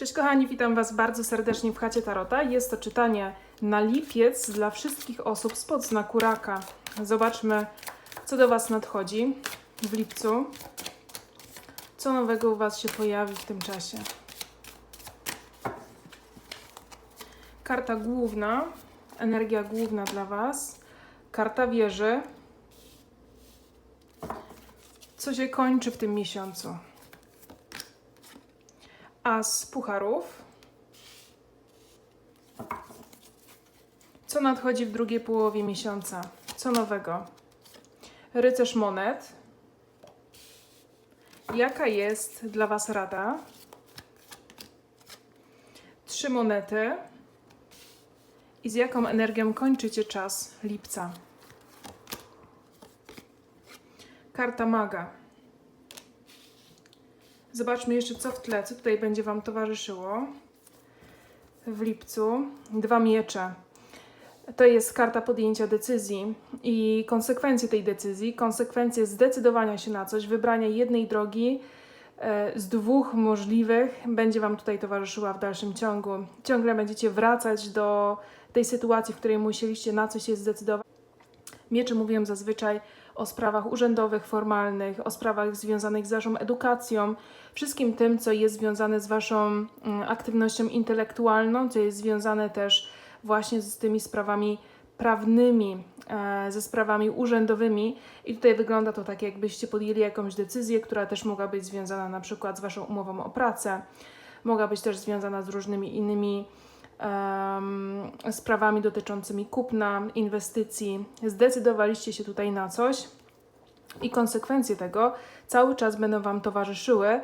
Cześć kochani, witam Was bardzo serdecznie w chacie Tarota. Jest to czytanie na lipiec dla wszystkich osób spod znaku raka. Zobaczmy, co do Was nadchodzi w lipcu. Co nowego u Was się pojawi w tym czasie. Karta główna, energia główna dla Was. Karta wieży. Co się kończy w tym miesiącu? As pucharów. Co nadchodzi w drugiej połowie miesiąca? Co nowego? Rycerz monet. Jaka jest dla Was rada? Trzy monety. I z jaką energią kończycie czas lipca? Karta maga. Zobaczmy jeszcze, co w tle, co tutaj będzie Wam towarzyszyło w lipcu. Dwa miecze. To jest karta podjęcia decyzji i konsekwencje tej decyzji, konsekwencje zdecydowania się na coś, wybrania jednej drogi e, z dwóch możliwych będzie Wam tutaj towarzyszyła w dalszym ciągu. Ciągle będziecie wracać do tej sytuacji, w której musieliście na coś się zdecydować. Miecze mówią zazwyczaj o sprawach urzędowych, formalnych, o sprawach związanych z Waszą edukacją, wszystkim tym, co jest związane z Waszą mm, aktywnością intelektualną, co jest związane też właśnie z tymi sprawami prawnymi, e, ze sprawami urzędowymi. I tutaj wygląda to tak, jakbyście podjęli jakąś decyzję, która też mogła być związana na przykład z Waszą umową o pracę, mogła być też związana z różnymi innymi sprawami dotyczącymi kupna, inwestycji. Zdecydowaliście się tutaj na coś i konsekwencje tego cały czas będą Wam towarzyszyły.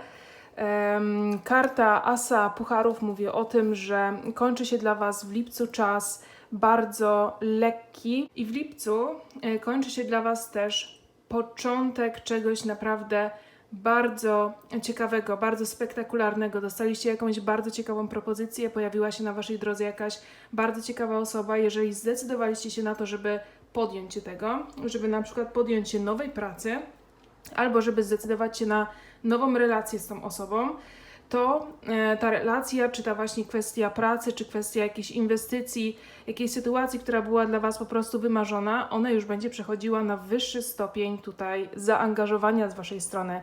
Karta Asa Pucharów mówi o tym, że kończy się dla Was w lipcu czas bardzo lekki i w lipcu e, kończy się dla Was też początek czegoś naprawdę bardzo ciekawego, bardzo spektakularnego. Dostaliście jakąś bardzo ciekawą propozycję, pojawiła się na Waszej drodze jakaś bardzo ciekawa osoba. Jeżeli zdecydowaliście się na to, żeby podjąć się tego, żeby na przykład podjąć się nowej pracy, albo żeby zdecydować się na nową relację z tą osobą, to e, ta relacja, czy ta właśnie kwestia pracy, czy kwestia jakiejś inwestycji, jakiejś sytuacji, która była dla Was po prostu wymarzona, ona już będzie przechodziła na wyższy stopień tutaj zaangażowania z Waszej strony.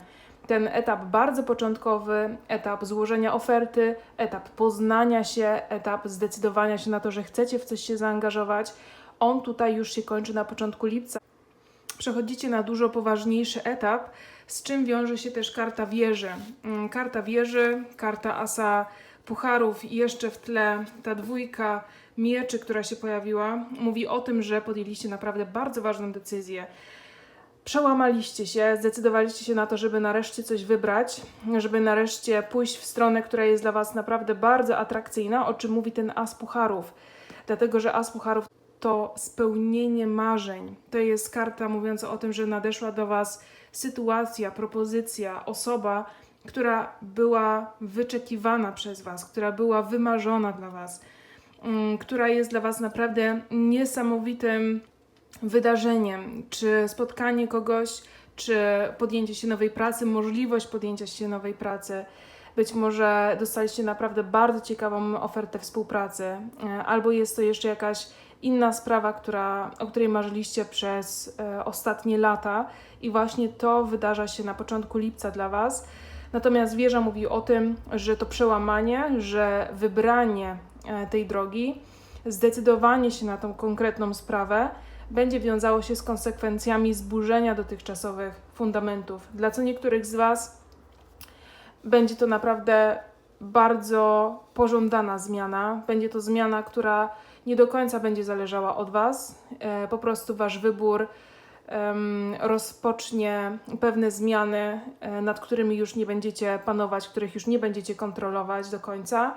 Ten etap bardzo początkowy, etap złożenia oferty, etap poznania się, etap zdecydowania się na to, że chcecie w coś się zaangażować, on tutaj już się kończy na początku lipca przechodzicie na dużo poważniejszy etap, z czym wiąże się też karta wieży. Mm, Karta wieży, karta asa pucharów i jeszcze w tle ta dwójka mieczy, która się pojawiła, mówi o tym, że podjęliście naprawdę bardzo ważną decyzję. Przełamaliście się, zdecydowaliście się na to, żeby nareszcie coś wybrać, żeby nareszcie pójść w stronę, która jest dla Was naprawdę bardzo atrakcyjna, o czym mówi ten as pucharów. Dlatego, że as pucharów to spełnienie marzeń. To jest karta mówiąca o tym, że nadeszła do Was sytuacja, propozycja, osoba, która była wyczekiwana przez Was, która była wymarzona dla Was, mm, która jest dla Was naprawdę niesamowitym wydarzeniem, czy spotkanie kogoś, czy podjęcie się nowej pracy, możliwość podjęcia się nowej pracy. Być może dostaliście naprawdę bardzo ciekawą ofertę współpracy, e, albo jest to jeszcze jakaś inna sprawa, która, o której marzyliście przez e, ostatnie lata, i właśnie to wydarza się na początku lipca dla Was. Natomiast wieża mówi o tym, że to przełamanie, że wybranie e, tej drogi, zdecydowanie się na tą konkretną sprawę będzie wiązało się z konsekwencjami zburzenia dotychczasowych fundamentów. Dla co niektórych z Was będzie to naprawdę bardzo pożądana zmiana. Będzie to zmiana, która nie do końca będzie zależała od Was. E, po prostu Wasz wybór rozpocznie pewne zmiany, e, nad którymi już nie będziecie panować, których już nie będziecie kontrolować do końca.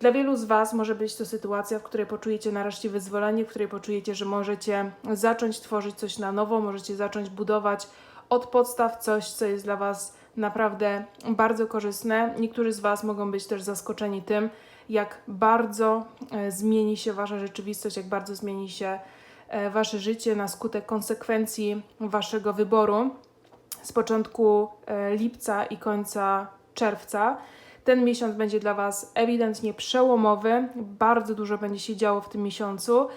Dla wielu z Was może być to sytuacja, w której poczujecie nareszcie wyzwolenie, w której poczujecie, że możecie zacząć tworzyć coś na nowo, możecie zacząć budować od podstaw coś, co jest dla Was naprawdę bardzo korzystne. Niektórzy z Was mogą być też zaskoczeni tym, jak bardzo e, zmieni się Wasza rzeczywistość, jak bardzo zmieni się e, Wasze życie na skutek konsekwencji Waszego wyboru z początku e, lipca i końca czerwca. Ten miesiąc będzie dla Was ewidentnie przełomowy, bardzo dużo będzie się działo w tym miesiącu.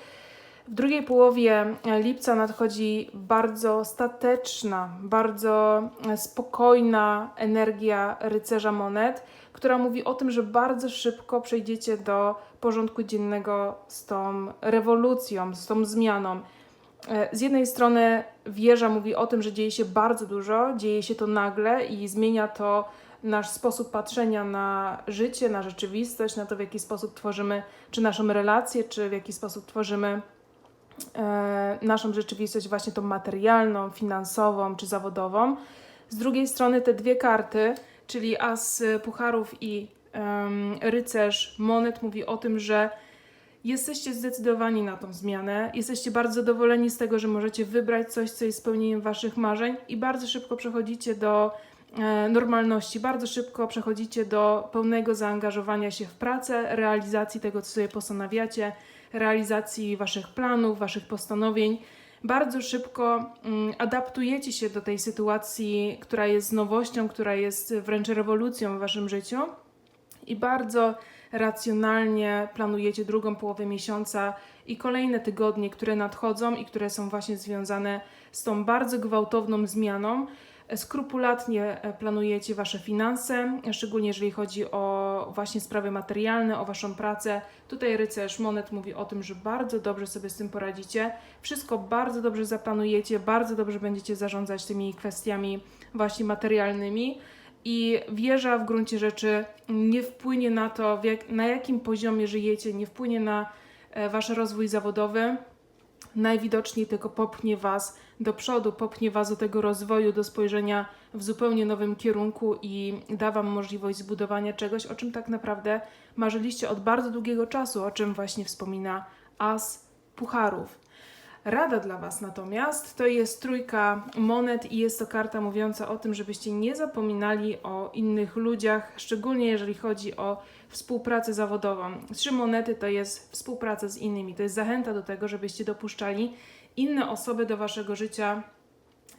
W drugiej połowie lipca nadchodzi bardzo stateczna, bardzo spokojna energia rycerza monet, która mówi o tym, że bardzo szybko przejdziecie do porządku dziennego z tą rewolucją, z tą zmianą. E, Z jednej strony wieża mówi o tym, że dzieje się bardzo dużo, dzieje się to nagle i zmienia to nasz sposób patrzenia na życie, na rzeczywistość, na to, w jaki sposób tworzymy czy naszą relację, czy w jaki sposób tworzymy e, naszą rzeczywistość, właśnie tą materialną, finansową czy zawodową. Z drugiej strony te dwie karty, czyli As Pucharów i em, Rycerz Monet, mówi o tym, że jesteście zdecydowani na tą zmianę, jesteście bardzo zadowoleni z tego, że możecie wybrać coś, co jest spełnieniem Waszych marzeń i bardzo szybko przechodzicie do e, normalności, bardzo szybko przechodzicie do pełnego zaangażowania się w pracę, realizacji tego, co sobie postanawiacie, realizacji Waszych planów, Waszych postanowień. Bardzo szybko mm, adaptujecie się do tej sytuacji, która jest nowością, która jest wręcz rewolucją w Waszym życiu i bardzo racjonalnie planujecie drugą połowę miesiąca i kolejne tygodnie, które nadchodzą i które są właśnie związane z tą bardzo gwałtowną zmianą. Skrupulatnie e, planujecie Wasze finanse, szczególnie jeżeli chodzi o właśnie sprawy materialne, o Waszą pracę. Tutaj rycerz monet mówi o tym, że bardzo dobrze sobie z tym poradzicie. Wszystko bardzo dobrze zaplanujecie, bardzo dobrze będziecie zarządzać tymi kwestiami właśnie materialnymi i wieża w gruncie rzeczy nie wpłynie na to, jak, na jakim poziomie żyjecie, nie wpłynie na e, wasz rozwój zawodowy. Najwidoczniej tylko popchnie was do przodu, popchnie was do tego rozwoju, do spojrzenia w zupełnie nowym kierunku i da wam możliwość zbudowania czegoś, o czym tak naprawdę marzyliście od bardzo długiego czasu, o czym właśnie wspomina As Pucharów. Rada dla Was natomiast to jest trójka monet i jest to karta mówiąca o tym, żebyście nie zapominali o innych ludziach, szczególnie jeżeli chodzi o współpracę zawodową. Trzy monety to jest współpraca z innymi, to jest zachęta do tego, żebyście dopuszczali inne osoby do Waszego życia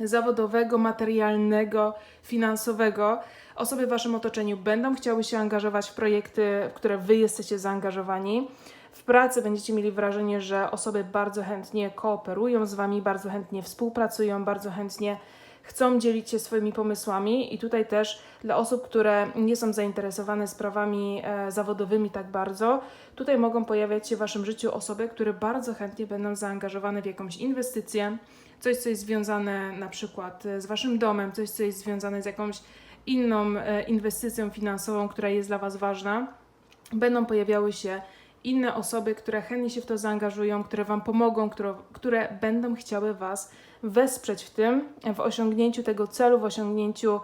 zawodowego, materialnego, finansowego. Osoby w Waszym otoczeniu będą chciały się angażować w projekty, w które Wy jesteście zaangażowani. W pracy będziecie mieli wrażenie, że osoby bardzo chętnie kooperują z Wami, bardzo chętnie współpracują, bardzo chętnie chcą dzielić się swoimi pomysłami. I tutaj też dla osób, które nie są zainteresowane sprawami e, zawodowymi tak bardzo, tutaj mogą pojawiać się w Waszym życiu osoby, które bardzo chętnie będą zaangażowane w jakąś inwestycję, coś, co jest związane na przykład e, z Waszym domem, coś, co jest związane z jakąś inną e, inwestycją finansową, która jest dla Was ważna. Będą pojawiały się inne osoby, które chętnie się w to zaangażują, które Wam pomogą, które, które będą chciały Was wesprzeć w tym, w osiągnięciu tego celu, w osiągnięciu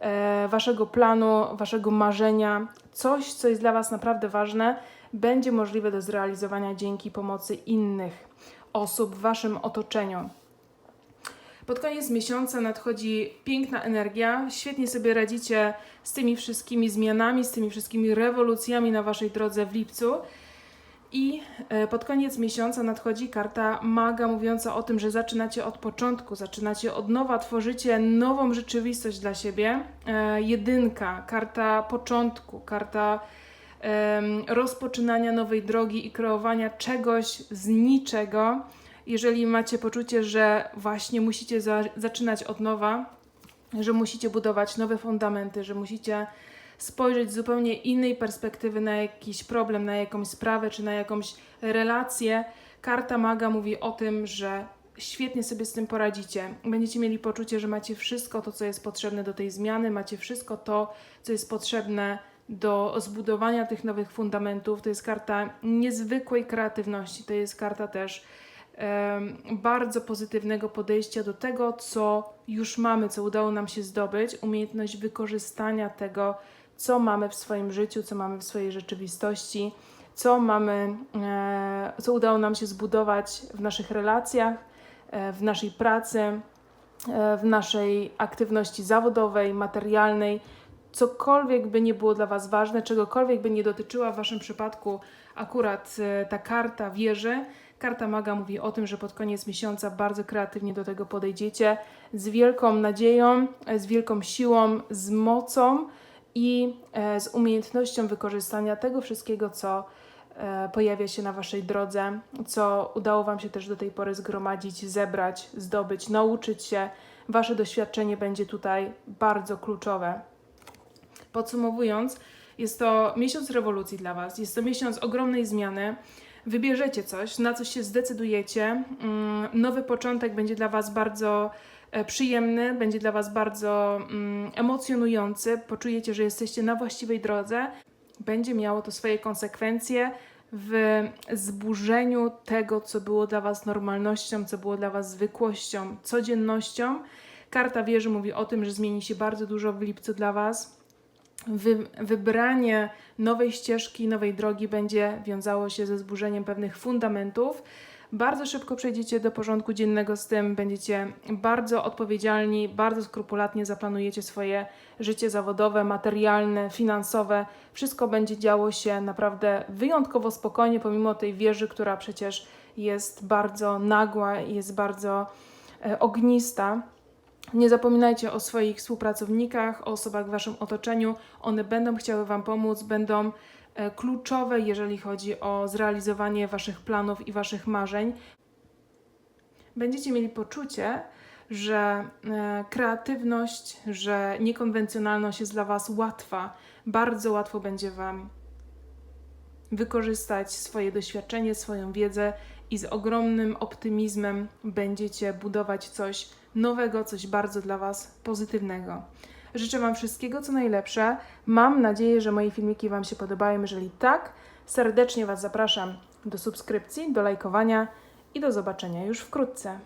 e, Waszego planu, Waszego marzenia. Coś, co jest dla Was naprawdę ważne, będzie możliwe do zrealizowania dzięki pomocy innych osób w Waszym otoczeniu. Pod koniec miesiąca nadchodzi piękna energia. Świetnie sobie radzicie z tymi wszystkimi zmianami, z tymi wszystkimi rewolucjami na Waszej drodze w lipcu. I e, pod koniec miesiąca nadchodzi karta maga, mówiąca o tym, że zaczynacie od początku, zaczynacie od nowa, tworzycie nową rzeczywistość dla siebie. E, jedynka, karta początku, karta rozpoczynania nowej drogi i kreowania czegoś z niczego. Jeżeli macie poczucie, że właśnie musicie za zaczynać od nowa, że musicie budować nowe fundamenty, że musicie spojrzeć z zupełnie innej perspektywy na jakiś problem, na jakąś sprawę czy na jakąś relację, karta maga mówi o tym, że świetnie sobie z tym poradzicie. Będziecie mieli poczucie, że macie wszystko to, co jest potrzebne do tej zmiany, macie wszystko to, co jest potrzebne do zbudowania tych nowych fundamentów. To jest karta niezwykłej kreatywności, to jest karta też em, bardzo pozytywnego podejścia do tego, co już mamy, co udało nam się zdobyć, umiejętność wykorzystania tego, co mamy w swoim życiu, co mamy w swojej rzeczywistości, co mamy, e, co udało nam się zbudować w naszych relacjach, e, w naszej pracy, e, w naszej aktywności zawodowej, materialnej. Cokolwiek by nie było dla Was ważne, czegokolwiek by nie dotyczyła w Waszym przypadku akurat ta karta wieży, karta maga mówi o tym, że pod koniec miesiąca bardzo kreatywnie do tego podejdziecie, z wielką nadzieją, z wielką siłą, z mocą i e, z umiejętnością wykorzystania tego wszystkiego, co e, pojawia się na Waszej drodze, co udało Wam się też do tej pory zgromadzić, zebrać, zdobyć, nauczyć się. Wasze doświadczenie będzie tutaj bardzo kluczowe. Podsumowując, jest to miesiąc rewolucji dla Was, jest to miesiąc ogromnej zmiany. Wybierzecie coś, na coś się zdecydujecie. Mm, Nowy początek będzie dla Was bardzo przyjemny, będzie dla Was bardzo mm, emocjonujący. Poczujecie, że jesteście na właściwej drodze. Będzie miało to swoje konsekwencje w zburzeniu tego, co było dla Was normalnością, co było dla Was zwykłością, codziennością. Karta wieży mówi o tym, że zmieni się bardzo dużo w lipcu dla Was wy, wybranie nowej ścieżki, nowej drogi będzie wiązało się ze zburzeniem pewnych fundamentów. Bardzo szybko przejdziecie do porządku dziennego z tym, będziecie bardzo odpowiedzialni, bardzo skrupulatnie zaplanujecie swoje życie zawodowe, materialne, finansowe. Wszystko będzie działo się naprawdę wyjątkowo spokojnie, pomimo tej wieży, która przecież jest bardzo nagła jest bardzo e, ognista. Nie zapominajcie o swoich współpracownikach, o osobach w Waszym otoczeniu. One będą chciały Wam pomóc, będą kluczowe, jeżeli chodzi o zrealizowanie Waszych planów i Waszych marzeń. Będziecie mieli poczucie, że e, kreatywność, że niekonwencjonalność jest dla Was łatwa. Bardzo łatwo będzie Wam wykorzystać swoje doświadczenie, swoją wiedzę i z ogromnym optymizmem będziecie budować coś nowego, coś bardzo dla Was pozytywnego. Życzę Wam wszystkiego co najlepsze. Mam nadzieję, że moje filmiki Wam się podobają. Jeżeli tak, serdecznie Was zapraszam do subskrypcji, do lajkowania i do zobaczenia już wkrótce.